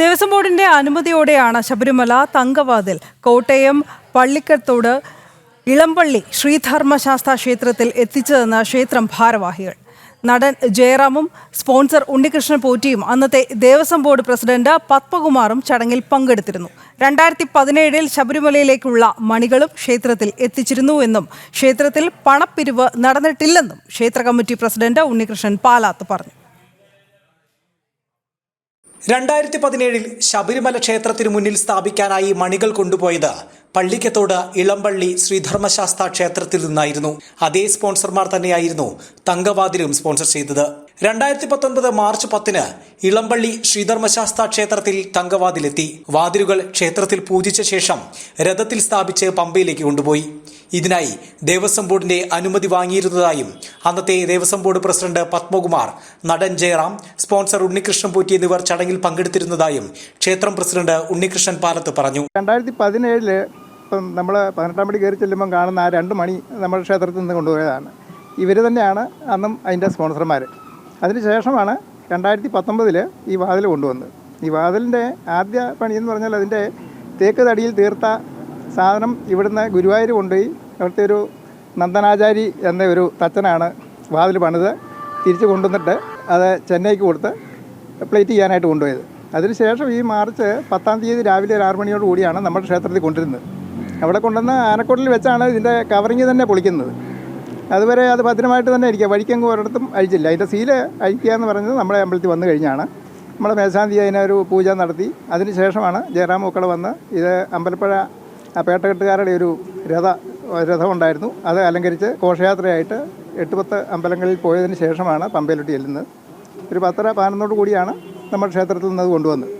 ദേവസ്വം ബോർഡിന്റെ അനുമതിയോടെയാണ് ശബരിമല തങ്കവാതിൽ. കോട്ടയം പള്ളിക്കത്തോട് ഇളമ്പള്ളി ശ്രീധർമ്മശാസ്ത്ര ക്ഷേത്രത്തിൽ എത്തിച്ചതെന്ന് ക്ഷേത്രം ഭാരവാഹികൾ. നടൻ ജയറാമും സ്പോൺസർ ഉണ്ണികൃഷ്ണൻ പോറ്റിയും അന്നത്തെ ദേവസ്വം ബോർഡ് പ്രസിഡന്റ് പത്മകുമാറും ചടങ്ങിൽ പങ്കെടുത്തിരുന്നു. രണ്ടായിരത്തി പതിനേഴിൽ ശബരിമലയിലേക്കുള്ള മണികളും ക്ഷേത്രത്തിൽ എത്തിച്ചിരുന്നുവെന്നും ക്ഷേത്രത്തിൽ പണപ്പിരിവ് നടന്നിട്ടില്ലെന്നും ക്ഷേത്ര കമ്മിറ്റി പ്രസിഡന്റ് ഉണ്ണികൃഷ്ണൻ പാലാത്ത് പറഞ്ഞു. രണ്ടായിരത്തി പതിനേഴിൽ ശബരിമല ക്ഷേത്രത്തിന് മുന്നിൽ സ്ഥാപിക്കാനായി മണികൾ കൊണ്ടുപോയത് പള്ളിക്കത്തോട് ഇളമ്പള്ളി ശ്രീധർമ്മശാസ്ത്ര ക്ഷേത്രത്തിൽ നിന്നായിരുന്നു. അതേ സ്പോൺസർമാർ തന്നെയായിരുന്നു തങ്കവാതിലും സ്പോൺസർ ചെയ്തത്. രണ്ടായിരത്തി പത്തൊൻപത് മാർച്ച് പത്തിന് ഇളമ്പള്ളി ശ്രീധർമ്മശാസ്ത്ര ക്ഷേത്രത്തിൽ തങ്കവാതിലെത്തി. വാതിലുകൾ ക്ഷേത്രത്തിൽ പൂജിച്ച ശേഷം രഥത്തിൽ സ്ഥാപിച്ച് പമ്പയിലേക്ക് കൊണ്ടുപോയി. ഇതിനായി ദേവസ്വം ബോർഡിന്റെ അനുമതി വാങ്ങിയിരുന്നതായും അന്നത്തെ ദേവസ്വം ബോർഡ് പ്രസിഡന്റ് പത്മകുമാർ നടൻ ജയറാം സ്പോൺസർ ഉണ്ണികൃഷ്ണൻ പോറ്റി എന്നിവർ ചടങ്ങിൽ പങ്കെടുത്തിരുന്നതായും ക്ഷേത്രം പ്രസിഡന്റ് ഉണ്ണികൃഷ്ണൻ പാലത്ത് പറഞ്ഞു. രണ്ടായിരത്തി പതിനേഴിൽ ഇപ്പം നമ്മൾ പതിനെട്ടാം പടി കയറി ചെല്ലുമ്പം കാണുന്ന ആ രണ്ട് മണി നമ്മുടെ ക്ഷേത്രത്തിൽ നിന്ന് കൊണ്ടുപോയതാണ്. ഇവർ തന്നെയാണ് അന്നും അതിന്റെ സ്പോൺസർമാർ അതിന് ശേഷമാണ് രണ്ടായിരത്തി പത്തൊമ്പതിൽ ഈ വാതിൽ കൊണ്ടുവന്നത്. ഈ വാതിലിന്റെ ആദ്യ പണി എന്ന് പറഞ്ഞാൽ അതിന്റെ തേക്ക് തടിയിൽ തീർത്ത സാധനം ഇവിടുന്ന് ഗുരുവായൂർ കൊണ്ടുപോയി അവിടുത്തെ ഒരു നന്ദനാചാരി എന്ന ഒരു തച്ചനാണ് വാതിൽ പണിത് തിരിച്ച് കൊണ്ടുവന്നിട്ട് അത് ചെന്നൈക്ക് കൊടുത്ത് പ്ലേറ്റ് ചെയ്യാനായിട്ട് കൊണ്ടുപോയത്. അതിനുശേഷം ഈ മാർച്ച് പത്താം തീയതി രാവിലെ ഒരു ആറ് മണിയോട് കൂടിയാണ് നമ്മുടെ ക്ഷേത്രത്തിൽ കൊണ്ടിരുന്നത് അവിടെ കൊണ്ടുവന്ന് ആനക്കോട്ടിൽ വെച്ചാണ് ഇതിന്റെ കവറിങ് തന്നെ പൊളിക്കുന്നത്. അതുവരെ അത് ഭദ്രമായിട്ട് തന്നെ ഇരിക്കുക. വഴിക്കങ്ങ് ഒരിടത്തും അഴിച്ചില്ല. അതിന്റെ സീൽ അഴിക്കുക എന്ന് പറയുന്നത് നമ്മുടെ അമ്പലത്തിൽ വന്നു കഴിഞ്ഞാണ്. നമ്മളെ മേശാന്തി അതിനൊരു പൂജ നടത്തി. അതിന് ശേഷമാണ് ജയറാം മക്കൾ വന്ന് ഇത് അമ്പലപ്പുഴ പേട്ടകെട്ടുകാരുടെ ഒരു രഥ രഥമുണ്ടായിരുന്നു. അത് അലങ്കരിച്ച് ഘോഷയാത്രയായിട്ട് എട്ട് പത്ത് അമ്പലങ്ങളിൽ പോയതിന് ശേഷമാണ് പമ്പയിലോട്ട് ചെല്ലുന്നത്. ഒരു പത്തര പതിനൊന്നോട് കൂടിയാണ് നമ്മുടെ ക്ഷേത്രത്തിൽ നിന്ന് അത് കൊണ്ടുവന്നത്.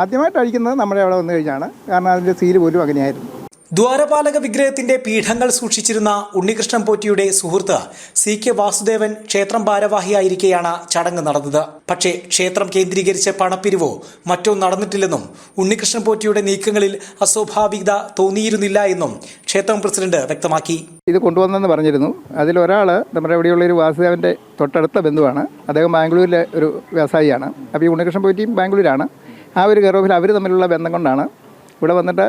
ആദ്യമായിട്ട് അഴിക്കുന്നത് നമ്മുടെ അവിടെ വന്നു കഴിഞ്ഞാണ്. കാരണം അതിന്റെ സീൽ പോലും അങ്ങനെയായിരുന്നു. ദ്വാരപാലക വിഗ്രഹത്തിന്റെ പീഠങ്ങൾ സൂക്ഷിച്ചിരുന്ന ഉണ്ണികൃഷ്ണൻ പോറ്റിയുടെ സുഹൃത്ത് സി കെ വാസുദേവൻ ക്ഷേത്രം ഭാരവാഹിയായിരിക്കെയാണ് ചടങ്ങ് നടന്നത്. പക്ഷേ ക്ഷേത്രം കേന്ദ്രീകരിച്ച പണപ്പിരിവോ മറ്റോ നടന്നിട്ടില്ലെന്നും ഉണ്ണികൃഷ്ണൻ പോറ്റിയുടെ നീക്കങ്ങളിൽ അസ്വാഭാവികത തോന്നിയിരുന്നില്ല എന്നും ക്ഷേത്രം പ്രസിഡന്റ് വ്യക്തമാക്കി. ഇത് കൊണ്ടുവന്നെന്ന് പറഞ്ഞിരുന്നു. അതിലൊരാൾ നമ്മുടെ ഇവിടെയുള്ള ഒരു വാസുദേവന്റെ തൊട്ടടുത്ത ബന്ധുവാണ്. അദ്ദേഹം ബാംഗ്ലൂരിലെ ഒരു വ്യവസായിയാണ്. അപ്പോൾ ഈ ഉണ്ണികൃഷ്ണൻ പോറ്റിയും ബാംഗ്ലൂരാണ്. ആ ഒരു ഗർഭത്തിൽ അവർ തമ്മിലുള്ള ബന്ധം കൊണ്ടാണ് ഇവിടെ വന്നിട്ട്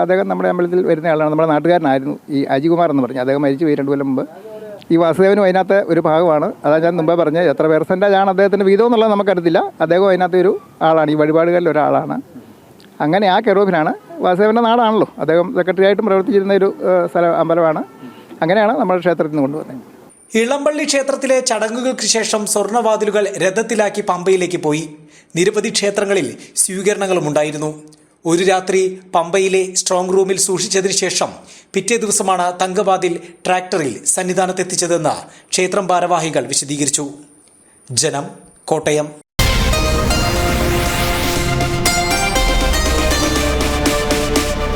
അദ്ദേഹം നമ്മുടെ അമ്പലത്തിൽ വരുന്ന ആളാണ്. നമ്മുടെ നാട്ടുകാരനായിരുന്നു ഈ അജികുമാർ എന്ന് പറഞ്ഞു. അദ്ദേഹം മരിച്ചു പോയി രണ്ടു കൊല്ലം മുമ്പ്. ഈ വാസുദേവനും അതിനകത്ത് ഒരു ഭാഗമാണ്. അതാ ഞാൻ മുമ്പേ പറഞ്ഞത്. എത്ര പെർസെന്റേജ് ആണ് അദ്ദേഹത്തിന്റെ വീതം എന്നുള്ളത് നമുക്കറിയത്തില്ല. അദ്ദേഹം അതിനകത്ത് ഒരു ആളാണ്. ഈ വഴിപാടുകളിൽ ഒരാളാണ്. അങ്ങനെ ആ കെറോഫിനാണ് വാസുദേവന്റെ നാടാണല്ലോ. അദ്ദേഹം സെക്രട്ടറി ആയിട്ടും പ്രവർത്തിച്ചിരുന്ന ഒരു സ്ഥല അമ്പലമാണ്. അങ്ങനെയാണ് നമ്മുടെ ക്ഷേത്രത്തിൽ നിന്ന് കൊണ്ടുവന്നത്. ഇളമ്പള്ളി ക്ഷേത്രത്തിലെ ചടങ്ങുകൾക്ക് ശേഷം സ്വർണവാതിലുകൾ രഥത്തിലാക്കി പമ്പയിലേക്ക് പോയി. നിരവധി ക്ഷേത്രങ്ങളിൽ സ്വീകരണങ്ങളും ഉണ്ടായിരുന്നു ഒരു രാത്രി പമ്പയിലെ സ്ട്രോങ് റൂമിൽ സൂക്ഷിച്ചതിനു ശേഷം പിറ്റേ ദിവസമാണ് തങ്കവാതിൽ ട്രാക്ടറിൽ സന്നിധാനത്തെത്തിച്ചതെന്ന് ക്ഷേത്രം ഭാരവാഹികൾ വിശദീകരിച്ചു. ജനം കോട്ടയം.